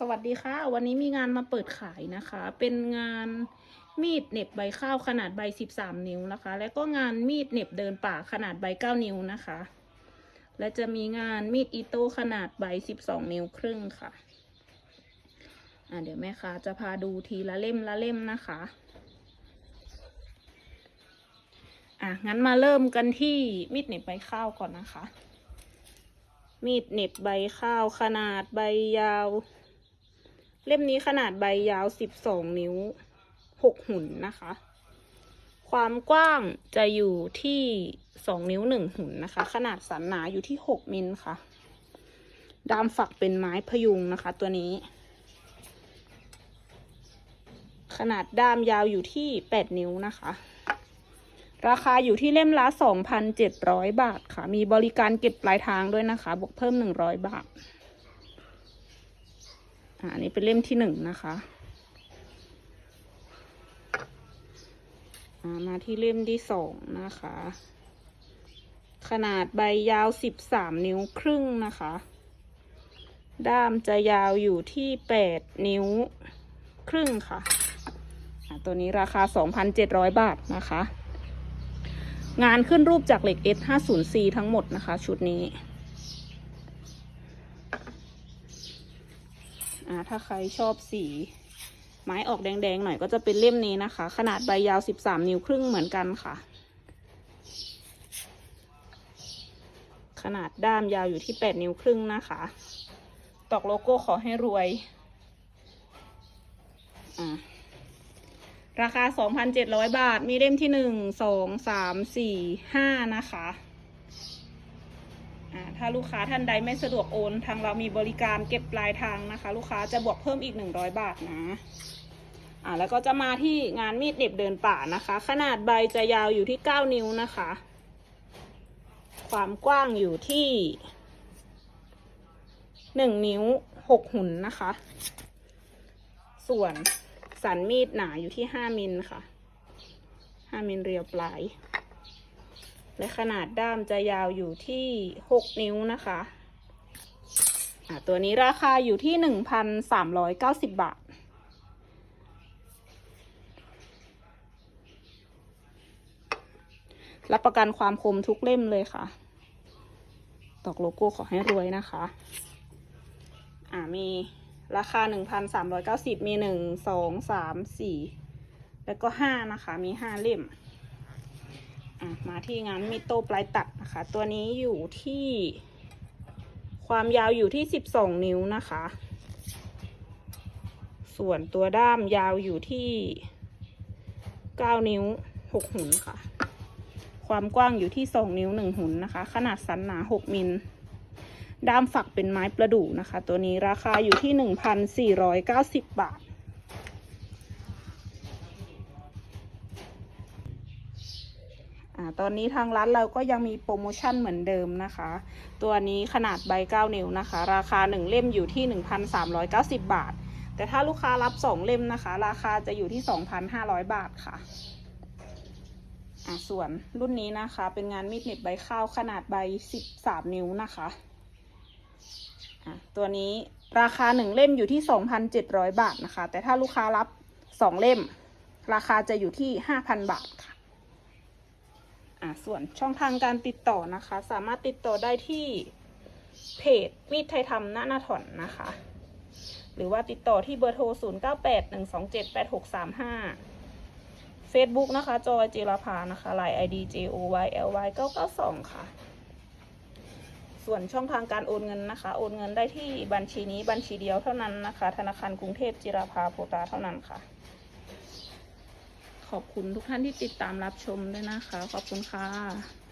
สวัสดีค่ะ วันนี้มีงานมาเปิดขายนะคะ เป็นงานมีดเน็บใบข้าวขนาดใบ 13 นิ้วนะคะ และก็งานมีดเน็บเดินป่าขนาดใบ 9 นิ้วนะคะ และจะมีงานมีดอิโต้ขนาดใบ 12 นิ้วครึ่งค่ะอะเดี๋ยวแม่ค้าจะพาดูทีละเล่มละเล่มนะคะอะงั้นมาเริ่มกันที่มีดเน็บใบข้าวก่อนนะคะมีดเน็บใบข้าวขนาดใบยาว เล่มนี้ขนาดใบยาว 12 นิ้ว 6 หุ่นนะคะ ความกว้างจะอยู่ที่ 2 นิ้ว 1 หุ่นนะคะ ขนาดสันหนาอยู่ที่ 6 มิลค่ะ ดามฝักเป็นไม้พยุงนะคะ ตัวนี้ ขนาดด้ามยาวอยู่ที่ 8 นิ้วนะคะ ราคาอยู่ที่เล่มละ 2,700 บาทค่ะ มีบริการเก็บปลายทางด้วยนะคะ บวกเพิ่ม 100 บาท อันนี้เป็นเล่มที่หนึ่งนะคะมาที่เล่มที่สองนะคะ ขนาดใบยาว13นิ้วครึ่งนะคะ ด้ามจะยาวอยู่ที่8นิ้วครึ่งค่ะ ตัวนี้ราคา2,700บาทนะคะ งานขึ้นรูปจากเหล็ก S50C ทั้งหมดนะคะ ชุดนี้ อ่าถ้าใครชอบสี ไม้ออกแดงๆหน่อยก็จะเป็นเล่มนี้นะคะ ขนาดใบยาว13นิ้วครึ่งเหมือนกันค่ะ ขนาดด้ามยาวอยู่ที่8นิ้วครึ่งนะคะ ตอกโลโก้ขอให้รวย อ่าราคา 2,700 บาท มีเล่มที่ 1 2 3 4 5 นะคะอ่า ถ้าลูกค้าท่านใดไม่สะดวกโอน ทางเรามีบริการเก็บปลายทางนะคะ ลูกค้าจะบวกเพิ่มอีก 100 บาทนะอ่าแล้วก็จะมาที่งานมีดเหน็บเดินป่านะคะ ขนาดใบจะยาวอยู่ที่ 9 นิ้วนะคะ ความกว้างอยู่ที่ 1 นิ้ว 6 หุ่นนะคะ ส่วนสันมีดหนาอยู่ที่ 5 มิลค่ะ 5 มิลเรียวปลาย และขนาดด้ามจะยาวอยู่ที่ 6 นิ้วนะคะตัวนี้ราคาอยู่ที่ 1,390 บาท รับประกันความคมทุกเล่มเลยค่ะ ตอกโลโก้ขอให้รวยนะคะ อ่ามีราคา 1,390 มี 1 2 3 4 แล้วก็ 5 นะคะ มี 5 เล่ม อะมาที่งานมิโต้ปลายตัดนะคะ ตัวนี้อยู่ที่ ความยาวอยู่ที่12นิ้วนะคะ ส่วนตัวด้ามยาวอยู่ที่9นิ้ว6หุ่นค่ะ ความกว้างอยู่ที่2นิ้ว1หุ่นนะคะ ขนาดสันหนา6มิลด้ามฝักเป็นไม้ประดู่นะคะ ตัวนี้ราคาอยู่ที่1,490บาทอ่า ตอนนี้ทางร้านเราก็ยังมีโปรโมชั่นเหมือนเดิมนะคะ ตัวนี้ขนาดใบ 9 นิ้วนะคะ ราคา 1 เล่มอยู่ที่ 1,390 บาท แต่ถ้าลูกค้ารับ 2 เล่มนะคะ ราคาจะอยู่ที่ 2,500 บาทค่ะอ่าส่วนรุ่นนี้นะคะ เป็นงานมีดเหน็บใบข้าวขนาดใบ 13 นิ้วนะคะอะตัวนี้ราคาหนึ่งเล่มอยู่ที่ 2,700 บาทนะคะ แต่ถ้าลูกค้ารับสองเล่ม ราคาจะอยู่ที่ 5,000 บาทค่ะ อะส่วนช่องทางการติดต่อนะคะ สามารถติดต่อได้ที่เพจมีดไทยทำหน้าหน้าถอนนะคะ หรือว่าติดต่อที่เบอร์โทร 0981278635 Facebook นะคะ จอยจิรภานะคะไลน์ ID J O Y L Y 992 ค่ะ ส่วนช่องทางการโอนเงินนะคะ โอนเงินได้ที่บัญชีนี้บัญชีเดียวเท่านั้นนะคะ ธนาคารกรุงเทพจิราภาโพตาเท่านั้นค่ะ ขอบคุณทุกท่านที่ติดตามรับชมด้วยนะคะ ขอบคุณค่ะ